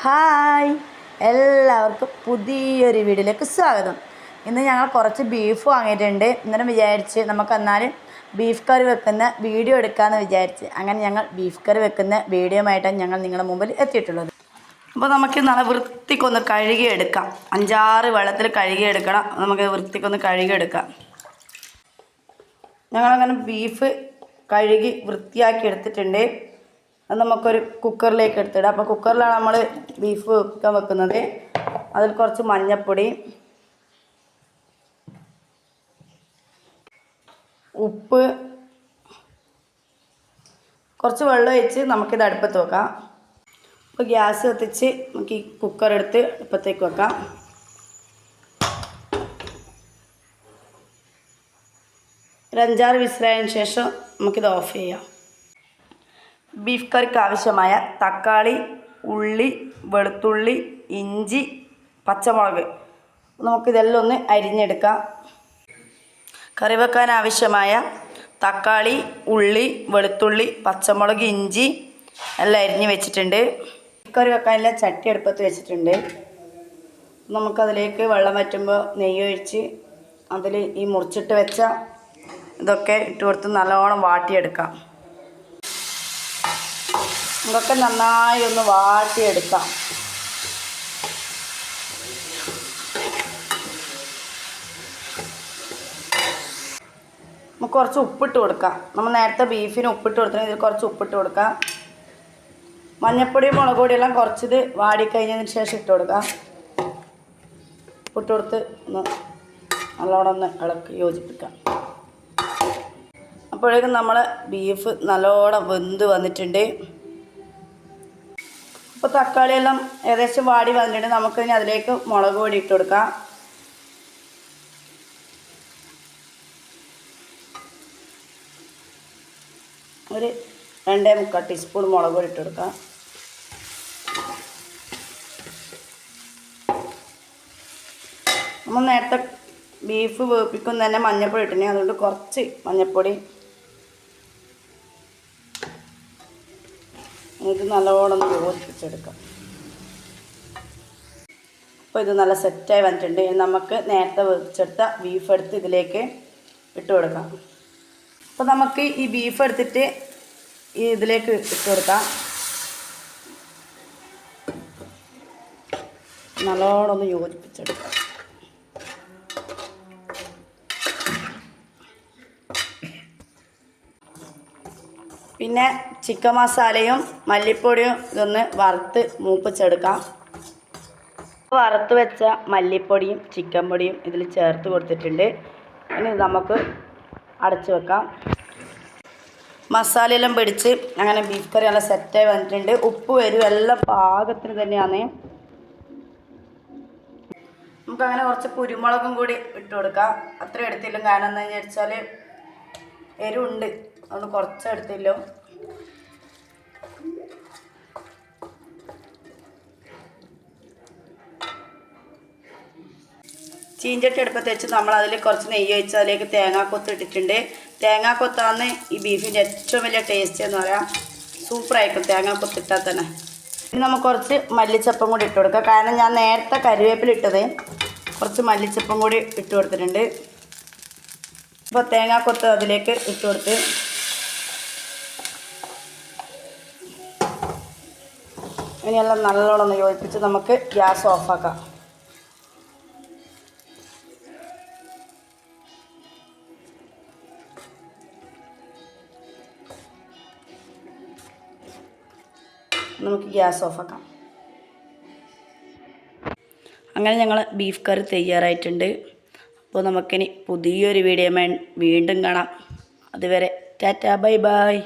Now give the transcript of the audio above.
Hi. എല്ലാവർക്കും പുതിയൊരു വീഡിയോയിലേക്ക് സ്വാഗതം. ഇന്ന് ഞങ്ങൾ കുറച്ച് ബീഫ് വാങ്ങിയിട്ടുണ്ട്. ഇന്നലെ വിചാരിച്ച് നമുക്ക് എന്നാലും ബീഫ് കറി വെക്കുന്ന വീഡിയോ എടുക്കാമെന്ന് വിചാരിച്ച് അങ്ങനെ ഞങ്ങൾ ബീഫ് കറി വെക്കുന്ന വീഡിയോയുമായിട്ടാണ് ഞങ്ങൾ നിങ്ങളുടെ മുമ്പിൽ എത്തിയിട്ടുള്ളത്. അപ്പോൾ നമുക്ക് നല്ല വൃത്തിക്കൊന്ന് കഴുകിയെടുക്കാം. അഞ്ചാറ് വെള്ളത്തിൽ കഴുകിയെടുക്കണം. നമുക്ക് വൃത്തിക്കൊന്ന് കഴുകിയെടുക്കാം. ഞങ്ങളങ്ങനെ ബീഫ് കഴുകി വൃത്തിയാക്കി എടുത്തിട്ടുണ്ട്. അത് നമുക്കൊരു കുക്കറിലേക്ക് എടുത്തിടാം. അപ്പോൾ കുക്കറിലാണ് നമ്മൾ ബീഫ് വെക്കാൻ വെക്കുന്നത്. അതിൽ കുറച്ച് മഞ്ഞൾപ്പൊടി ഉപ്പ് കുറച്ച് വെള്ളം ഒഴിച്ച് നമുക്കിത് അടുപ്പത്ത് വെക്കാം. അപ്പോൾ ഗ്യാസ് കത്തിച്ച് നമുക്ക് ഈ കുക്കർ എടുത്ത് അടുപ്പത്തേക്ക് വെക്കാം. ഒരു അഞ്ചാറ് വിസിലായതിനു ശേഷം നമുക്കിത് ഓഫ് ചെയ്യാം. ബീഫ് കറിക്ക് ആവശ്യമായ തക്കാളി ഉള്ളി വെളുത്തുള്ളി ഇഞ്ചി പച്ചമുളക്. നമുക്കിതെല്ലാം ഒന്ന് അരിഞ്ഞെടുക്കാം. കറി വെക്കാൻ ആവശ്യമായ തക്കാളി ഉള്ളി വെളുത്തുള്ളി പച്ചമുളക് ഇഞ്ചി എല്ലാം അരിഞ്ഞ് വെച്ചിട്ടുണ്ട്. കറി വെക്കാനുള്ള ചട്ടി അടുപ്പത്ത് വെച്ചിട്ടുണ്ട്. നമുക്കതിലേക്ക് വെള്ളം വറ്റുമ്പോൾ നെയ്യ് ഒഴിച്ച് അതിൽ ഈ മുറിച്ചിട്ട് വെച്ച ഇതൊക്കെ ഇട്ട് കൊടുത്ത് നല്ലോണം വാട്ടിയെടുക്കാം. ഇതൊക്കെ നന്നായി ഒന്ന് വാട്ടിയെടുക്കാം. നമുക്ക് കുറച്ച് ഉപ്പിട്ട് കൊടുക്കാം. നമ്മൾ നേരത്തെ ബീഫിന് ഉപ്പിട്ട് കൊടുത്തിട്ടുണ്ടെങ്കിൽ ഇതിൽ കുറച്ച് ഉപ്പിട്ട് കൊടുക്കാം. മഞ്ഞപ്പൊടി മുളക് പൊടിയെല്ലാം കുറച്ചിത് വാടിക്കഴിഞ്ഞതിന് ശേഷം ഇട്ട് കൊടുക്കാം. ഉപ്പിട്ട് കൊടുത്ത് ഒന്ന് നല്ലോണം ഒന്ന് ഇളക്കി യോജിപ്പിക്കാം. അപ്പോഴേക്കും നമ്മൾ ബീഫ് നല്ലോണം വെന്ത് വന്നിട്ടുണ്ട്. അപ്പോൾ തക്കാളിയെല്ലാം ഏകദേശം വാടി വന്നിട്ട് നമുക്കിനി അതിലേക്ക് മുളക് പൊടി ഇട്ട് കൊടുക്കാം. ഒരു രണ്ടേ മുക്കാൽ ടീസ്പൂൺ മുളക് പൊടി ഇട്ട് കൊടുക്കാം. നമ്മൾ നേരത്തെ ബീഫ് വേപ്പിക്കും തന്നെ മഞ്ഞൾപ്പൊടി ഇട്ടിനെ അതുകൊണ്ട് കുറച്ച് മഞ്ഞൾപ്പൊടി ഇത് നല്ലോണം യോജിപ്പിച്ചെടുക്കാം. അപ്പോൾ ഇത് നല്ല സെറ്റായി വന്നിട്ടുണ്ട്. ഇനി നമുക്ക് നേരത്തെ വെച്ചെടുത്ത ബീഫ് എടുത്ത് ഇതിലേക്ക് ഇട്ട് കൊടുക്കാം. അപ്പോൾ നമുക്ക് ഈ ബീഫ് എടുത്തിട്ട് ഇതിലേക്ക് ഇട്ട് കൊടുക്കാം. നല്ലോണം ഒന്ന് യോജിപ്പിച്ചെടുക്കാം. പിന്നെ ചിക്കൻ മസാലയും മല്ലിപ്പൊടിയും ഇതൊന്ന് വറുത്ത് മൂപ്പിച്ചെടുക്കാം. വറുത്ത് വെച്ച മല്ലിപ്പൊടിയും ചിക്കൻ പൊടിയും ഇതിൽ ചേർത്ത് കൊടുത്തിട്ടുണ്ട്. ഇനി നമുക്ക് അടച്ചു വെക്കാം. മസാലയെല്ലാം പിടിച്ച് അങ്ങനെ ബീഫ് കറി നല്ല സെറ്റായി വന്നിട്ടുണ്ട്. ഉപ്പ് വരും എല്ലാം പാകത്തിന് തന്നെയാണ് നമുക്കങ്ങനെ കുറച്ച് കുരുമുളകും കൂടി ഇട്ട് കൊടുക്കാം. അത്ര എടുത്തില്ല കാരണം എന്താണെന്ന് വെച്ചാൽ എരിവുണ്ട്. അതുകൊണ്ട് കുറച്ച് എടുത്തില്ലോ ചീഞ്ചട്ടി അടുപ്പത്ത് വെച്ച് നമ്മൾ അതിൽ കുറച്ച് നെയ്യ് ഒഴിച്ച് അതിലേക്ക് തേങ്ങാക്കൊത്ത് ഇട്ടിട്ടുണ്ട്. തേങ്ങാക്കൊത്താണ് ഈ ബീഫിന്റെ ഏറ്റവും വലിയ ടേസ്റ്റ് എന്ന് പറയാം. സൂപ്പറായിരിക്കും തേങ്ങാക്കൊത്ത് ഇട്ടാൽ തന്നെ. ഇനി നമുക്ക് കുറച്ച് മല്ലിച്ചപ്പം കൂടി ഇട്ട് കൊടുക്കാം. കാരണം ഞാൻ നേരത്തെ കരിവേപ്പില ഇട്ടത്. കുറച്ച് മല്ലിച്ചപ്പം കൂടി ഇട്ട് കൊടുത്തിട്ടുണ്ട്. അപ്പോൾ തേങ്ങാക്കൊത്ത് അതിലേക്ക് ഇട്ട് കൊടുത്ത് ഇനിയെല്ലാം നല്ലോണം ഒന്ന് യോജിപ്പിച്ച് നമുക്ക് ഗ്യാസ് ഓഫാക്കാം. നമുക്ക് ഗ്യാസ് ഓഫാക്കാം. അങ്ങനെ ഞങ്ങൾ ബീഫ് കറി തയ്യാറായിട്ടുണ്ട്. അപ്പോൾ നമുക്കിനി പുതിയൊരു വീഡിയോ വീണ്ടും കാണാം. അതുവരെ ടാറ്റാ ബൈ ബൈ.